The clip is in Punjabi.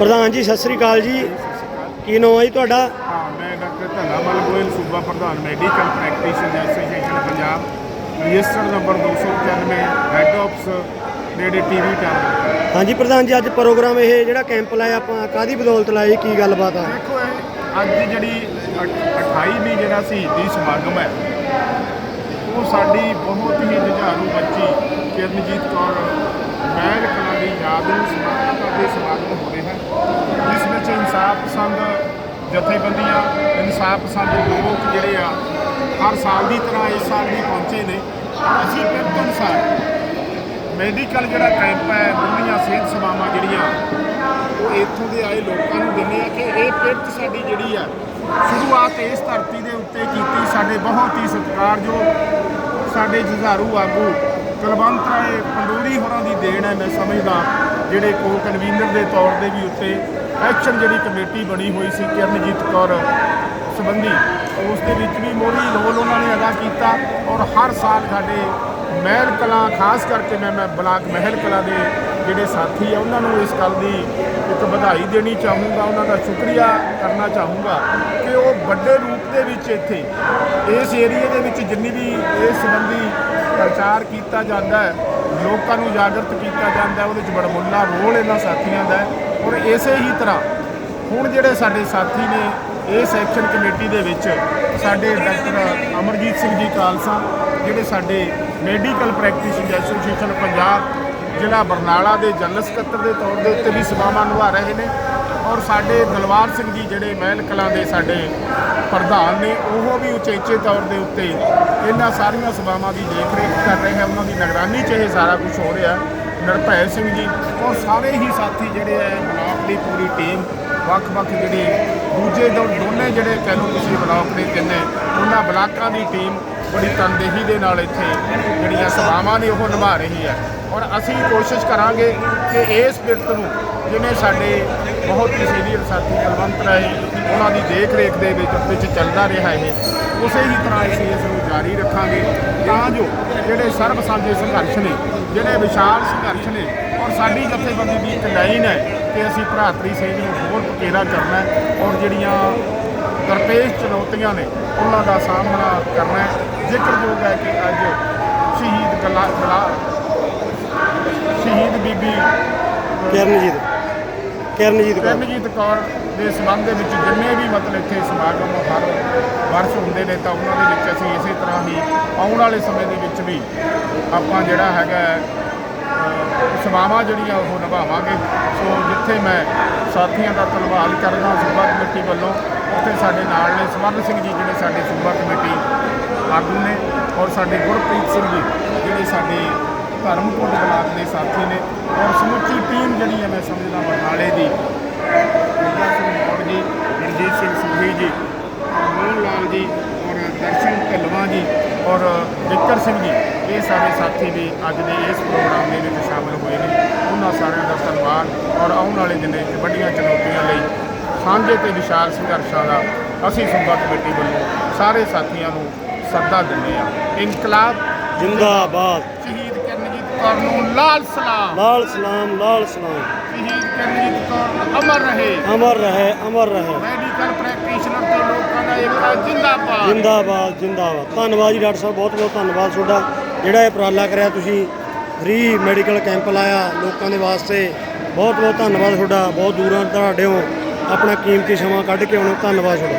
ਪ੍ਰਧਾਨ ਜੀ ਸਤਿ ਸ੍ਰੀ ਅਕਾਲ ਜੀ। ਕੀ ਨਾਮ ਹੈ ਜੀ ਤੁਹਾਡਾ? ਹਾਂ ਮੈਂ ਡਾਕਟਰ ਧਨਾਮਲ ਗੋਇਲ ਸੂਬਾ ਪ੍ਰਧਾਨ medical practitioner association Punjab registered number 295 head office ਨੇੜੇ ਟੀਵੀ ਟਾਵਰ ਹਾਂਜੀ ਪ੍ਰਧਾਨ ਜੀ ਅੱਜ ਪ੍ਰੋਗਰਾਮ ਇਹ ਜਿਹੜਾ ਕੈਂਪ ਲਾਇਆ ਆਪਾਂ ਕਾਦੀ ਬਦੌਲਤ ਲਾਇਆ ਜੀ ਕੀ ਗੱਲਬਾਤ ਆ? ਦੇਖੋ ਇਹ ਅੱਜ ਦੀ ਜਿਹੜੀ 28ਵੀਂ ਜਿਹੜਾ ਸ਼ਹੀਦੀ ਸਮਾਗਮ ਹੈ ਉਹ ਸਾਡੀ ਬਹੁਤ ਹੀ ਜੁਝਾਰੂ ਬੱਚੀ ਕਿਰਨਜੀਤ ਕੌਰ ਮਹਿਲ ਕਲਾਂ ਯਾਦ ਨੂੰ ਸਮਰਪਿਤ ਕਰਦੇ ਸਮਾਗਮ ਹੋ ਰਿਹਾ ਹੈ। ਜਿਸ ਵਿੱਚ ਇਨਸਾਫ ਪਸੰਦ ਜਥੇਬੰਦੀਆਂ, ਇਨਸਾਫ ਪਸੰਦ ਲੋਕ ਜਿਹੜੇ ਆ, ਹਰ ਸਾਲ ਦੀ ਤਰ੍ਹਾਂ ਇਸ ਸਾਲ ਵੀ ਪਹੁੰਚੇ ਨੇ। ਅਸੀਂ ਫਿਰ ਤੋਂ ਅਨੁਸਾਰ ਮੈਡੀਕਲ ਜਿਹੜਾ ਕੈਂਪ ਹੈ ਮੁੱਢਲੀਆਂ ਸਿਹਤ ਸੇਵਾਵਾਂ ਜਿਹੜੀਆਂ, ਉਹ ਇੱਥੋਂ ਦੇ ਆਏ ਲੋਕਾਂ ਨੂੰ ਦਿੰਦੇ ਆ ਕਿ ਇਹ ਪਿਰਤ ਸਾਡੀ ਜਿਹੜੀ ਆ, ਸ਼ੁਰੂਆਤ ਇਸ ਧਰਤੀ ਦੇ ਉੱਤੇ ਕੀਤੀ। ਸਾਡੇ ਬਹੁਤ ਹੀ ਸਤਿਕਾਰਯੋਗ ਸਾਡੇ ਜੁਝਾਰੂ ਆਗੂ ਕੁਲਵੰਤ ਰਾਏ ਪੰਡੋਰੀ ਹੋਰਾਂ ਦੀ ਦੇਣ ਹੈ, ਮੈਂ ਸਮਝਦਾ ਜਿਹੜੇ ਕੋ ਕਨਵੀਨਰ ਦੇ ਤੌਰ ਦੇ ਵੀ ਉੱਤੇ ਐਕਸ਼ਨ ਜਿਹੜੀ ਕਮੇਟੀ ਬਣੀ ਹੋਈ ਸੀ ਕਿਰਨਜੀਤ ਕੌਰ ਸੰਬੰਧੀ, ਉਸ ਦੇ ਵਿੱਚ ਵੀ ਮੋਰੀ ਰੋਲ ਉਹਨਾਂ ਨੇ ਅਦਾ ਕੀਤਾ ਔਰ ਹਰ ਸਾਲ ਸਾਡੇ ਮਹਿਲ ਕਲਾਂ, ਖਾਸ ਕਰਕੇ ਮੈਂ ਮੈਂ ਬਲਾਕ ਮਹਿਲ ਕਲਾਂ ਦੇ ਜਿਹੜੇ ਸਾਥੀ ਆ, ਉਹਨਾਂ ਨੂੰ ਇਸ ਗੱਲ ਦੀ ਇੱਕ ਵਧਾਈ ਦੇਣੀ ਚਾਹੂੰਗਾ, ਉਹਨਾਂ ਦਾ ਸ਼ੁਕਰੀਆ ਕਰਨਾ ਚਾਹੂੰਗਾ ਕਿ ਉਹ ਵੱਡੇ ਰੂਪ ਦੇ ਵਿੱਚ ਇੱਥੇ ਇਸ ਏਰੀਏ ਦੇ ਵਿੱਚ ਜਿੰਨੀ ਵੀ ਇਸ ਸੰਬੰਧੀ ਪ੍ਰਚਾਰ ਕੀਤਾ ਜਾਂਦਾ ਹੈ, ਲੋਕਾਂ ਨੂੰ ਜਾਗਰਤ ਕੀਤਾ ਜਾਂਦਾ ਉਹਦੇ ਵਿੱਚ ਬੜਮੁੱਲਾ ਰੋਲ ਇਹਨਾਂ ਸਾਥੀਆਂ ਦਾ ਔਰ ਇਸੇ ਹੀ ਤਰ੍ਹਾਂ ਹੁਣ ਜਿਹੜੇ ਸਾਡੇ ਸਾਥੀ ਨੇ ਇਸ ਐਕਸ਼ਨ ਕਮੇਟੀ ਦੇ ਵਿੱਚ ਸਾਡੇ ਡਾਕਟਰ ਅਮਰਜੀਤ ਸਿੰਘ ਜੀ ਖਾਲਸਾ ਜਿਹੜੇ ਸਾਡੇ ਮੈਡੀਕਲ ਪ੍ਰੈਕਟੀਸ਼ਨਰ ਐਸੋਸੀਏਸ਼ਨ ਪੰਜਾਬ ਜ਼ਿਲ੍ਹਾ ਬਰਨਾਲਾ ਦੇ ਜਨਰਲ ਸਕੱਤਰ ਦੇ ਤੌਰ ਦੇ ਉੱਤੇ ਵੀ ਸੇਵਾਵਾਂ ਨਿਭਾ ਰਹੇ ਨੇ। ਔਰ ਸਾਡੇ ਦਲਵਾਰ ਸਿੰਘ ਜੀ ਜਿਹੜੇ ਮਹਿਲ ਕਲਾਂ ਦੇ ਸਾਡੇ ਪ੍ਰਧਾਨ ਨੇ, ਉਹ ਵੀ ਉਚੇਚੇ ਤੌਰ ਦੇ ਉੱਤੇ ਇਹਨਾਂ ਸਾਰੀਆਂ ਸੇਵਾਵਾਂ ਦੀ ਦੇਖ ਰੇਖ ਕਰ ਰਹੇ ਹਨ ਉਹਨਾਂ ਦੀ ਨਿਗਰਾਨੀ 'ਚ ਇਹ ਸਾਰਾ ਕੁਝ ਹੋ ਰਿਹਾ ਨਿਰਭੈ ਸਿੰਘ ਜੀ ਔਰ ਸਾਰੇ ਹੀ ਸਾਥੀ ਜਿਹੜੇ ਹੈ, ਬਲਾਕ ਦੀ ਪੂਰੀ ਟੀਮ, ਵੱਖ-ਵੱਖ ਜਿਹੜੇ ਦੂਜੇ ਦੋ, ਦੋਨੇ ਜਿਹੜੇ ਕਹਿ ਲਓ ਤੁਸੀਂ ਬਲਾਕ ਦੇ ਤਿੰਨੇ ਉਹਨਾਂ ਬਲਾਕਾਂ ਦੀ ਟੀਮ ਬੜੀ ਤਨਦੇਹੀ ਦੇ ਨਾਲ ਇੱਥੇ ਜਿਹੜੀਆਂ ਸੇਵਾਵਾਂ ਨੇ, ਉਹ ਨਿਭਾ ਰਹੀ ਹੈ। ਔਰ ਅਸੀਂ ਕੋਸ਼ਿਸ਼ ਕਰਾਂਗੇ ਕਿ ਇਸ ਬਿਰਤ ਨੂੰ, ਜਿਵੇਂ ਸਾਡੇ ਬਹੁਤ ਹੀ ਸੀਨੀਅਰ ਸਾਥੀ ਕੁਲਵੰਤ ਰਾਏ, ਉਹਨਾਂ ਦੀ ਦੇਖ ਰੇਖ ਦੇ ਵਿੱਚ ਵਿੱਚ ਚੱਲਦਾ ਰਿਹਾ ਇਹ। ਉਸੇ ਹੀ ਤਰ੍ਹਾਂ ਅਸੀਂ ਇਸ ਨੂੰ ਜਾਰੀ ਰੱਖਾਂਗੇ। ਤਾਂ ਜੋ ਜਿਹੜੇ ਸਰਬ ਸਾਂਝੇ ਸੰਘਰਸ਼ ਨੇ, ਜਿਹੜੇ ਵਿਸ਼ਾਲ ਸੰਘਰਸ਼ ਨੇ, ਔਰ ਸਾਡੀ ਜਥੇਬੰਦੀ ਦੀ ਇੱਕ ਲਾਈਨ ਹੈ ਕਿ ਅਸੀਂ ਭਰਾਤਰੀ ਸੇਧ ਨੂੰ ਹੋਰ ਪਕੇਰਾ ਕਰਨਾ ਔਰ ਜਿਹੜੀਆਂ ਦਰਪੇਸ਼ ਚੁਣੌਤੀਆਂ ਨੇ, ਉਹਨਾਂ ਦਾ ਸਾਹਮਣਾ ਕਰਨਾ ਜ਼ਿਕਰਯੋਗ ਹੈ ਕਿ ਅੱਜ ਸ਼ਹੀਦ ਗਲਾ ਗਲਾ, ਸ਼ਹੀਦ ਬੀਬੀ ਕਿਰਨਜੀਤ। ਕਿਰਨਜੀਤ ਕੌਰ। ਕਰਨਜੀਤ ਕੌਰ ਦੇ ਸਬੰਧ ਦੇ ਵਿੱਚ ਜਿੰਨੇ ਵੀ ਮਤਲਬ ਇੱਥੇ ਸਮਾਗਮ ਹਰ ਵਰਸ਼ ਹੁੰਦੇ ਨੇ ਤਾਂ ਉਹਨਾਂ ਦੇ ਵਿੱਚ ਅਸੀਂ ਇਸੇ ਤਰ੍ਹਾਂ ਹੀ ਆਉਣ ਵਾਲੇ ਸਮੇਂ ਦੇ ਵਿੱਚ ਵੀ ਆਪਾਂ ਜਿਹੜਾ ਹੈਗਾ ਅਹ, ਸੇਵਾਵਾਂ ਜਿਹੜੀਆਂ ਉਹ ਨਿਭਾਵਾਂਗੇ। ਸੋ ਜਿੱਥੇ ਮੈਂ ਸਾਥੀਆਂ ਦਾ ਧੰਨਵਾਦ ਕਰਦਾ ਸੂਬਾ ਕਮੇਟੀ ਵੱਲੋਂ ਉੱਥੇ ਸਾਡੇ ਨਾਲ ਨੇ ਸਵਰਨ ਸਿੰਘ ਜੀ ਜਿਹੜੇ ਸਾਡੇ ਸੂਬਾ ਕਮੇਟੀ ਆਗੂ ਨੇ ਔਰ ਸਾਡੇ ਗੁਰਪ੍ਰੀਤ ਸਿੰਘ ਜੀ ਜਿਹੜੇ ਸਾਡੇ ਧਰਮਕੋਟ ਬਲਾਕ ਦੇ ਸਾਥੀ ਨੇ ਔਰ ਟੀਮ ਜਿਹੜੀ ਹੈ ਮੈਂ ਸਮਝਦਾ ਬਰਨਾਲੇ ਦੀ ਗੁਰਜਾ ਸਿੰਘ ਮੌੜ ਜੀ ਰਣਜੀਤ ਸਿੰਘ ਸੁਖੀ ਜੀ ਮੋਹਨ ਲਾਲ ਜੀ ਔਰ ਦਰਸ਼ਨ ਢਿੱਲਵਾਂ ਜੀ ਔਰ ਵਿਕਰ ਸਿੰਘ ਜੀ ਇਹ ਸਾਰੇ ਸਾਥੀ ਵੀ ਅੱਜ ਦੇ ਇਸ ਪ੍ਰੋਗਰਾਮ ਦੇ ਵਿੱਚ ਸ਼ਾਮਲ ਹੋਏ ਨੇ। ਉਹਨਾਂ ਸਾਰਿਆਂ ਦਾ ਧੰਨਵਾਦ ਔਰ ਆਉਣ ਵਾਲੇ ਦਿਨਾਂ 'ਚ ਵੱਡੀਆਂ ਚੁਣੌਤੀਆਂ ਲਈ ਸਾਂਝੇ ਤੇ ਵਿਸ਼ਾਲ ਸੰਘਰਸ਼ਾਂ ਦਾ ਅਸੀਂ ਸੂਬਾ ਕਮੇਟੀ ਵੱਲੋਂ ਸਾਰੇ ਸਾਥੀਆਂ ਨੂੰ ਸੱਦਾ ਦਿੰਦੇ ਹਾਂ। ਇਨਕਲਾਬ ਜਿੰਦਾਬਾਦ। ਸ਼ਹੀਦ ਕਰਨਜੀਤ ਕੌਰ ਨੂੰ ਲਾਲ ਸਲਾਮ। ਲਾਲ ਸਲਾਮ ਲਾਲ ਸਲਾਮ। ਸ਼ਹੀਦ ਕਰਨਜੀਤ ਕੌਰ ਅਮਰ ਰਹੇ। ਅਮਰ ਰਹੇ ਅਮਰ ਰਹੇ। ਮੈਡੀਕਲ ਪ੍ਰੈਕਟੀਸ਼ਨਰ ਤੇ ਲੋਕਾਂ ਦਾ ਇੱਕ ਜਿੰਦਾਬਾਦ। ਜਿੰਦਾਬਾਦ ਜਿੰਦਾਬਾਦ। ਧੰਨਵਾਦ ਜੀ ਡਾਕਟਰ ਸਾਹਿਬ ਬਹੁਤ ਬਹੁਤ ਧੰਨਵਾਦ ਤੁਹਾਡਾ। ਜਿਹੜਾ ਇਹ ਉਪਰਾਲਾ ਕਰਿਆ ਤੁਸੀਂ ਫ੍ਰੀ ਮੈਡੀਕਲ ਕੈਂਪ ਲਾਇਆ ਲੋਕਾਂ ਦੇ ਵਾਸਤੇ। ਬਹੁਤ ਬਹੁਤ ਧੰਨਵਾਦ ਤੁਹਾਡਾ ਬਹੁਤ ਦੂਰਾਂ ਤੁਹਾਡੇ ਹੋ। ਆਪਣਾ ਕੀਮਤੀ ਸਮਾਂ ਕੱਢ ਕੇ ਆਉਣਾ ਧੰਨਵਾਦ ਤੁਹਾਡਾ।